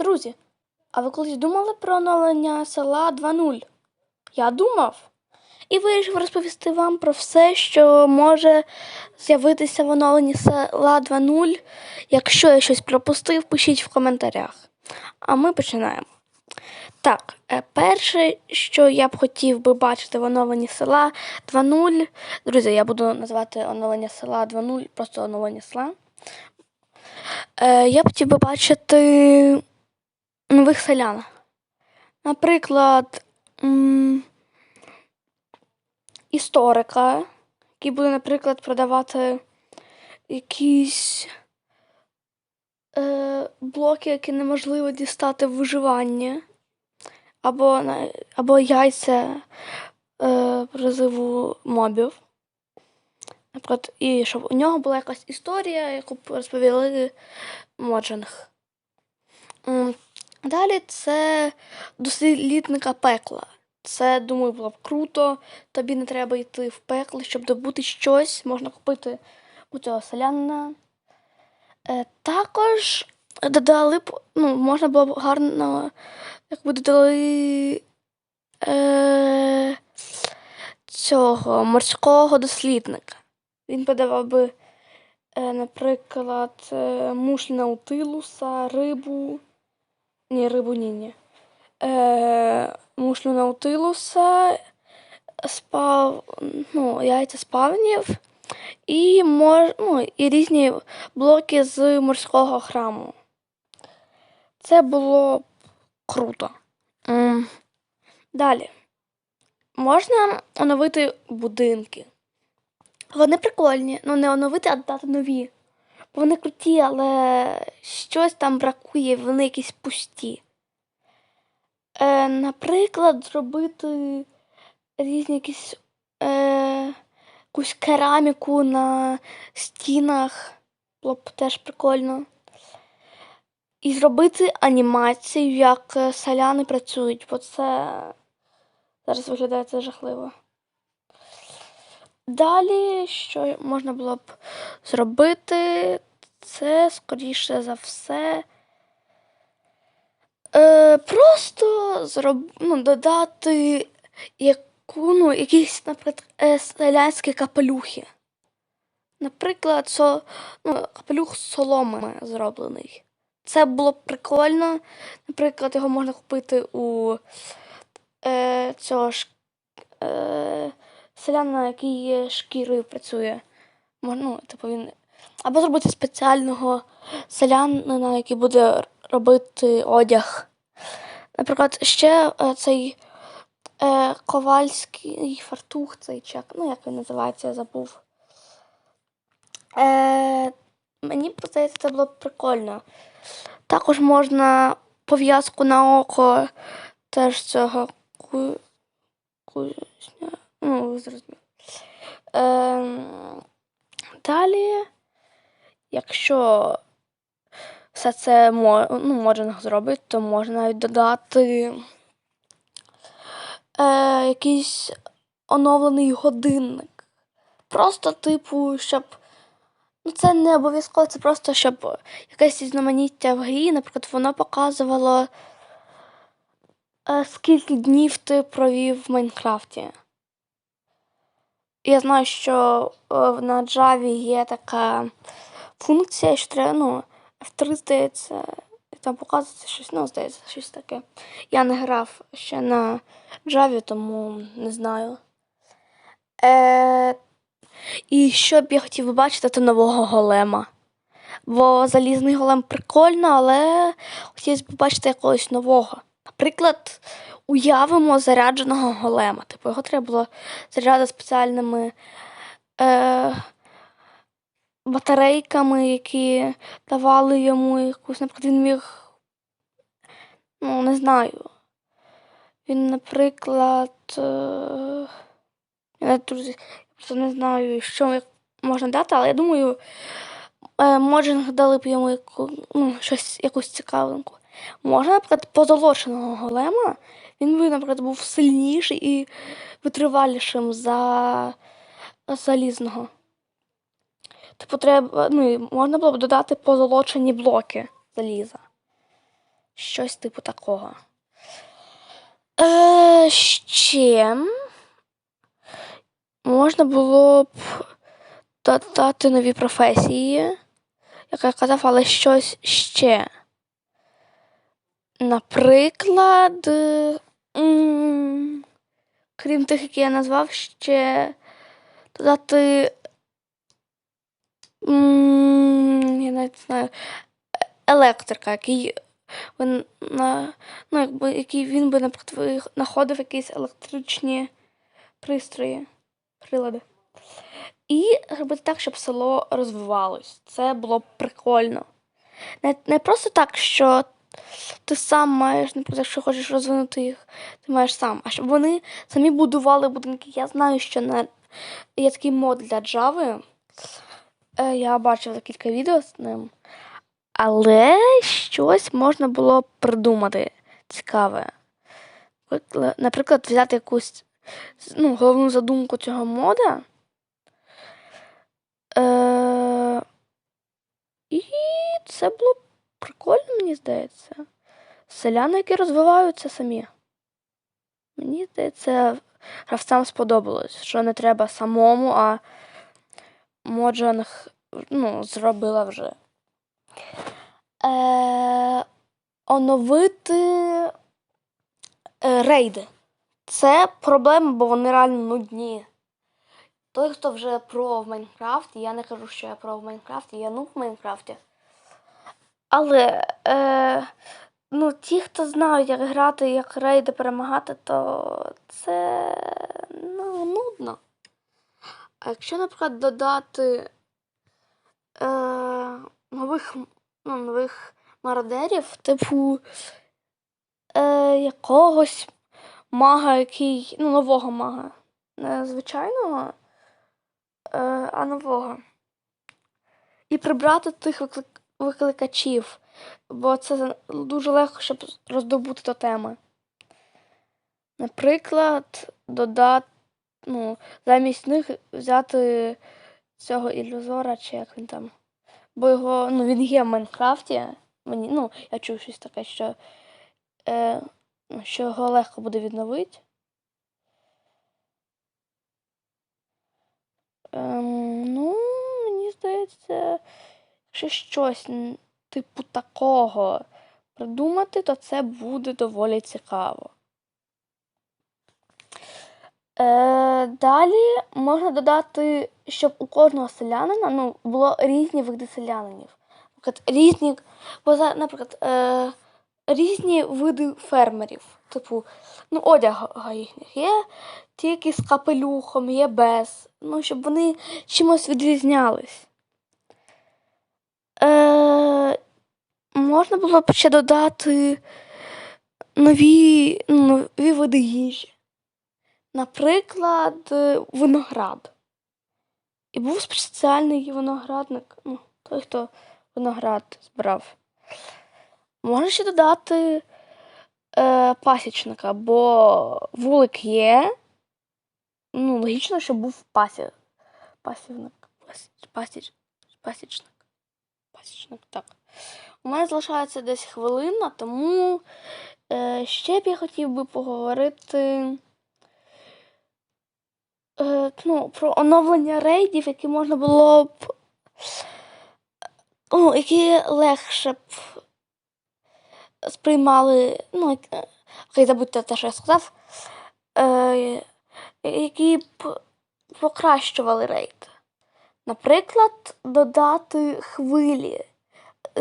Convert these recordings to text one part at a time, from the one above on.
Друзі, а ви колись думали про оновлення села 2.0? Я думав. І вирішив розповісти вам про все, що може з'явитися в оновленні села 2.0. Якщо я щось пропустив, пишіть в коментарях. А ми починаємо. Так, е, перше, що я б хотів би бачити в оновленні села 2.0. Друзі, я буду називати оновлення села 2.0, просто оновлення села. Е, Я б хотів би бачити нових селян. Наприклад, історика, який буде, наприклад, продавати якісь е, блоки, які неможливо дістати в виживанні, або, або яйця е, призиву мобів. Наприклад, і щоб у нього була якась історія, яку розповіли Моджинг. Далі це дослідника пекла. Це, думаю, було б круто. Тобі не треба йти в пекло, щоб добути щось. Можна купити у цього селянина. Е, також додали б, ну, можна було б гарно, якби додали е, цього морського дослідника. Він подавав би, е, наприклад, е, мушлі наутилуса, рибу. Ні, рибу ні, ні. Е, мушлю наутилуса, спав, ну, яйця спавнів і, мож, ну, і різні блоки з морського храму. Це було круто. М, Далі. Можна оновити будинки. Вони прикольні, ну не оновити, а додати нові. Вони круті, але щось там бракує, вони якісь пусті. Е, наприклад, зробити різні якісь е, якусь кераміку на стінах. Було б теж прикольно. І зробити анімацію, як е, селяни працюють, бо це зараз виглядає це жахливо. Далі, що можна було б зробити, це, скоріше за все, е, просто зроб... ну, додати яку, ну, якісь, наприклад, е, селянські капелюхи. Наприклад, со... ну, капелюх з соломи зроблений. Це було б прикольно. Наприклад, його можна купити у е, цього ж е, селяна, який шкірою працює. Ну, типу він... Або зробити спеціального селянина, який буде робити одяг. Наприклад, ще е, цей е, ковальський фартух, цей чек, ну як він називається, я забув. Е, мені здається, це було б прикольно. Також можна пов'язку на око теж цього ку... кузня. Ну, ви зрозуміли. Ем, далі, якщо все це ну, Моджинг зробить, то можна навіть додати е, якийсь оновлений годинник. Просто, типу, щоб. Ну, це не обов'язково, це просто щоб якесь різноманіття в грі, наприклад, воно показувало, е, скільки днів ти провів в Майнкрафті. Я знаю, що е, на Java є така функція, що треба, ну, F3, здається, там показується щось, ну, здається, щось таке. Я не грав ще на Java, тому не знаю. Е, і що б я хотів би бачити, це нового голема. Бо залізний голем прикольно, але хотілося б бачити якогось нового. Наприклад, уявимо зарядженого голема. Типу, його треба було заряджати спеціальними е, батарейками, які давали йому якусь, наприклад, він міг. Ну, не знаю. Він, наприклад. Е, я, друзі, просто не знаю, що можна дати, але я думаю, е, Моджинг дали б йому яку, ну, щось, якусь цікавинку. Можна, наприклад, позолоченого голема, він би, наприклад, був сильніший і витривалішим за залізного. Типу, треба, ну, можна було б додати позолочені блоки заліза. Щось типу такого. Е, ще можна було б додати нові професії, як я казав, але щось ще. Наприклад, крім тих, які я назвав, ще додати. Я навіть знаю, електрика, який він, на, ну, якби, який він би, наприклад, знаходив якісь електричні пристрої, прилади. І робити так, щоб село розвивалось. Це було б прикольно. Не, не просто так, що ти сам маєш, наприклад, якщо хочеш розвинути їх, ти маєш сам. А щоб вони самі будували будинки. Я знаю, що на... є такий мод для Java. Е, Я бачив декілька відео з ним. Але щось можна було придумати цікаве. Наприклад, взяти якусь ну, головну задумку цього мода. Е, і це було прикольно, мені здається. Селяни, які розвиваються самі. Мені здається, гравцям сподобалось, що не треба самому, а Моджанг ну, зробила вже. Е, оновити е, рейди. Це проблема, бо вони реально нудні. Той, хто вже про в Майнкрафті, я не кажу, що я про в Майнкрафті, я ну в Майнкрафті. Але е, ну, ті, хто знають, як грати, як рейди перемагати, то це ну, нудно. А якщо, наприклад, додати е, нових, ну, нових мародерів, типу е, якогось мага, який. Ну, нового мага. Не звичайного, е, а нового. І прибрати тих виклик- викликачів, бо це дуже легко, щоб роздобути тотеми. Наприклад, додати, ну, замість них взяти цього ілюзора, чи як він там. Бо його, ну, він є в Майнкрафті. Мені, ну, я чув щось таке, що, е, ну, що його легко буде відновити. Ем, ну, мені здається, якщо щось типу такого придумати, то це буде доволі цікаво. Е, далі можна додати, щоб у кожного селянина ну, було різні види селянинів. Наприклад, різні, наприклад, е, різні види фермерів. Типу, ну, одяг їхніх є, ті, які з капелюхом, є без. Ну, щоб вони чимось відрізнялись. Е, можна було б ще додати нові, ну, нові види їжі. Наприклад, е, виноград. І був спеціальний виноградник, ну, той, хто виноград збирав. Можна ще додати е, пасічника, бо вулик є. Ну, логічно, щоб був пасі... пасівник. Пасіч... Пасіч... Пасічник. Пасічник, так. У мене залишається десь хвилина, тому е, ще б я хотів би поговорити е, ну, про оновлення рейдів, які можна було б. Ну, які легше б сприймали. Ну, е, окей, забудьте те, що я сказав. Е, які б покращували рейд. Наприклад, додати хвилі,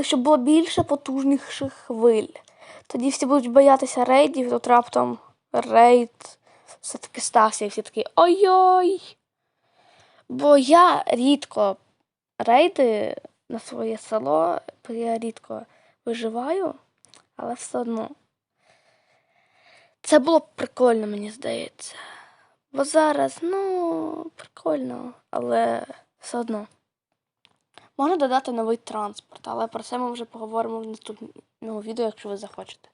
щоб було більше потужніших хвиль. Тоді всі будуть боятися рейдів, тут раптом рейд все-таки стався, і всі такі ой-ой. Бо я рідко рейди на своє село, бо я рідко виживаю, але все одно. Це було б прикольно, мені здається. Бо зараз, ну, прикольно, але все одно. Можна додати новий транспорт, але про це ми вже поговоримо в наступному відео, якщо ви захочете.